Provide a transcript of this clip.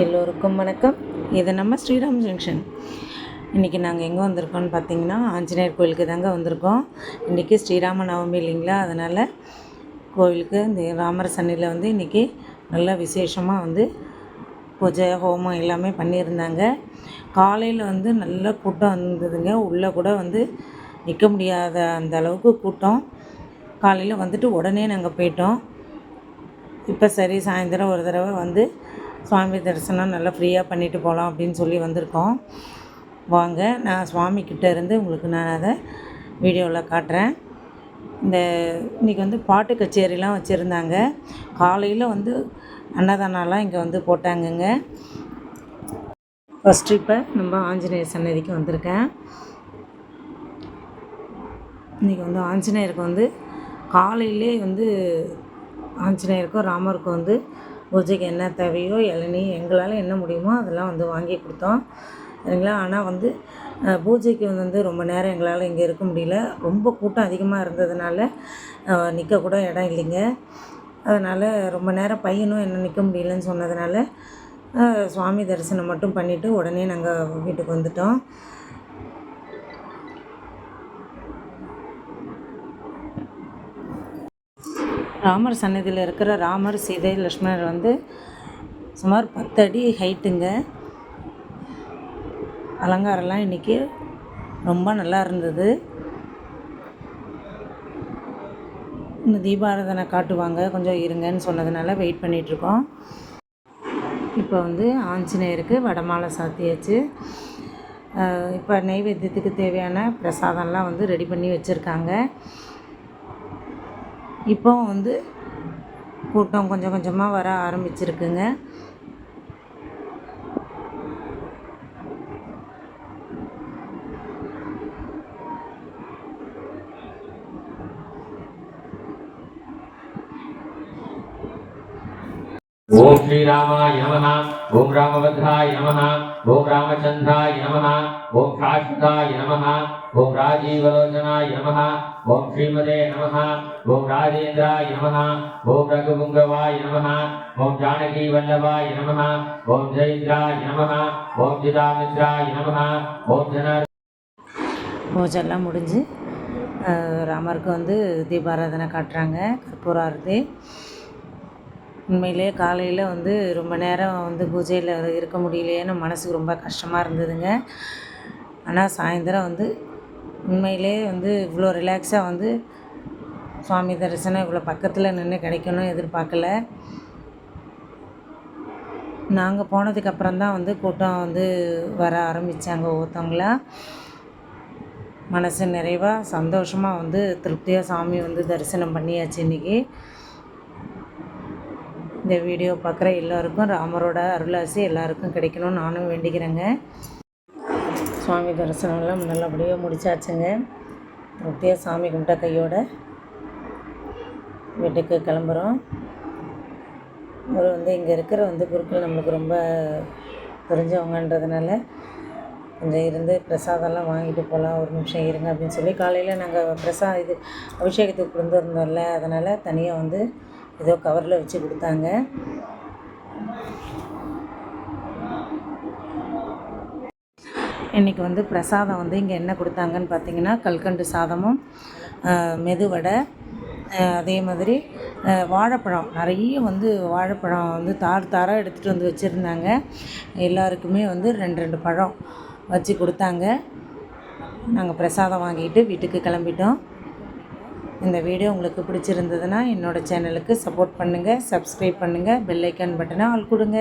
எல்லோருக்கும் வணக்கம். இது நம்ம ஸ்ரீராம் ஜங்ஷன். இன்றைக்கி நாங்கள் எங்கே வந்திருக்கோம்னு பார்த்தீங்கன்னா ஆஞ்சநேயர் கோயிலுக்கு தாங்க வந்திருக்கோம். இன்றைக்கி ஸ்ரீராம நவமி இல்லைங்களா? அதனால் கோயிலுக்கு இந்த ராமர் சன்னியில் வந்து இன்றைக்கி நல்லா விசேஷமாக வந்து பூஜை ஹோமம் எல்லாமே பண்ணியிருந்தாங்க. காலையில் வந்து நல்ல கூட்டம் இருந்ததுங்க உள்ளே கூட வந்து நிற்க முடியாத அந்த அளவுக்கு கூட்டம். காலையில் வந்துட்டு உடனே நாங்கள் போயிட்டோம். இப்போ சரி சாயந்தரம் ஒரு தடவை வந்து சுவாமி தரிசனம் நல்லா ஃப்ரீயாக பண்ணிட்டு போகலாம் அப்படின்னு சொல்லி வந்திருக்கோம். வாங்க நான் சுவாமி இருந்து உங்களுக்கு நான் அதை வீடியோவில் காட்டுறேன். இந்த இன்றைக்கி வந்து பாட்டு கச்சேரிலாம் வச்சுருந்தாங்க. காலையில் வந்து அன்னதானம்லாம் இங்கே வந்து போட்டாங்கங்க. ஃபஸ்ட்டு இப்போ நம்ம ஆஞ்சநேயர் சன்னதிக்கு வந்திருக்கேன். இன்றைக்கி வந்து ஆஞ்சநேயருக்கு வந்து காலையிலே வந்து ஆஞ்சநேயருக்கும் ராமருக்கும் வந்து பூஜைக்கு என்ன தேவையோ இளநீ எங்களால் என்ன முடியுமோ அதெல்லாம் வந்து வாங்கி கொடுத்தோம். சரிங்களா? ஆனால் வந்து பூஜைக்கு வந்து ரொம்ப நேரம் எங்களால் இங்கே இருக்க முடியல. ரொம்ப கூட்டம் அதிகமாக இருந்ததுனால நிற்கக்கூட இடம் இல்லைங்க. அதனால் ரொம்ப நேரம் பையனும் என்ன நிற்க முடியலன்னு சொன்னதுனால சுவாமி தரிசனம் மட்டும் பண்ணிவிட்டு உடனே நாங்கள் வீட்டுக்கு வந்துட்டோம். ராமர் சன்னதியில் இருக்கிற ராமர் சீதை லக்ஷ்மணர் வந்து சுமார் பத்தடி ஹைட்டுங்க அலங்காரம்லாம் இன்றைக்கி ரொம்ப நல்லா இருந்தது. இன்னும் தீபாராதனை காட்டுவாங்க கொஞ்சம் இருங்கன்னு சொன்னதுனால வெயிட் பண்ணிகிட்ருக்கோம் இப்போ வந்து ஆஞ்சநேயருக்கு வடமாலை சாத்தியாச்சு. இப்போ நெய்வேத்தியத்துக்கு தேவையான பிரசாதம்லாம் வந்து ரெடி பண்ணி வச்சுருக்காங்க. இப்போ வந்து கூட்டம் கொஞ்சம் கொஞ்சமாக வர ஆரம்பிச்சிருக்குங்க. ஓம் ஸ்ரீராமா யமனா ఓం రామభద్రాయ నమ ఓం రామచంద్రాయ నమ ఓం శాశ్వతాయ నమ ఓం రాజీవలోచనాయ నమ ఓం శ్రీమదే నమ ఓం రాజేంద్రాయ నమ ఓం రఘుపుంగవాయ నమ ఓం జానకీ వల్లభాయ నమ ఓం జయేంద్రాయ నమ ఓం జిదామిత్రాయ నమ ఓం జన பூஜைலாம் முடிஞ்சு அஹ், ராமருக்கு வந்து தீபாராதனை காட்டுறாங்க கற்பூர ஆரத்தி உண்மையிலே காலையில் வந்து ரொம்ப நேரம் வந்து பூஜையில் இருக்க முடியலையேன்னு மனசுக்கு ரொம்ப கஷ்டமாக இருந்ததுங்க. ஆனால் சாயந்தரம் வந்து உண்மையிலே வந்து இவ்வளோ ரிலாக்ஸாக வந்து சுவாமி தரிசனம் இவ்வளோ பக்கத்தில் நின்று கிடைக்கணும் எதிர்பார்க்கல. நாங்கள் போனதுக்கப்புறம் தான் வந்து கூட்டம் வந்து வர ஆரம்பித்தாங்க ஒவ்வொருத்தவங்களா. மனசு நிறைவாக சந்தோஷமாக வந்து திருப்தியாக சாமி வந்து தரிசனம் பண்ணியாச்சு இன்றைக்கி இந்த வீடியோ பார்க்குற எல்லாருக்கும் ராமரோட அருளாசி எல்லாருக்கும் கிடைக்கணும்னு நானும் வேண்டிக்கிறேங்க. சுவாமி தரிசனம்லாம் நல்லபடியாக முடிச்சாச்சுங்க. திருப்தியாக சாமி கும்பிட்ட கையோட வீட்டுக்கு கிளம்புறோம். அவர் வந்து இங்கே இருக்கிற வந்து குருக்கள் நம்மளுக்கு ரொம்ப தெரிஞ்சவங்கன்றதுனால கொஞ்சம் இருந்து பிரசாதம்லாம் வாங்கிட்டு போகலாம் ஒரு நிமிஷம் இருங்க அப்படின்னு சொல்லி காலையில் நாங்கள் பிரசா இது அபிஷேகத்துக்கு கொண்டு வந்தோம்ல அதனால் தனியாக வந்து ஏதோ கவரில் வச்சு கொடுத்தாங்க. இன்றைக்கி வந்து பிரசாதம் வந்து இங்கே என்ன கொடுத்தாங்கன்னு பார்த்தீங்கன்னா கல்கண்டு சாதமும் மெதுவடை அதே மாதிரி வாழைப்பழம். நிறைய வந்து வாழைப்பழம் வந்து தார் தாராக எடுத்துகிட்டு வந்து வச்சுருந்தாங்க. எல்லாருக்குமே வந்து ரெண்டு ரெண்டு பழம் வச்சு கொடுத்தாங்க. நாங்கள் பிரசாதம் வாங்கிட்டு வீட்டுக்கு கிளம்பிட்டோம். இந்த வீடியோ உங்களுக்கு பிடிச்சிருந்ததுன்னா என்னோடய சேனலுக்கு சப்போர்ட் பண்ணுங்கள் சப்ஸ்கிரைப் பண்ணுங்கள் பெல்லைக்கான் பட்டனை ஆள் கொடுங்க.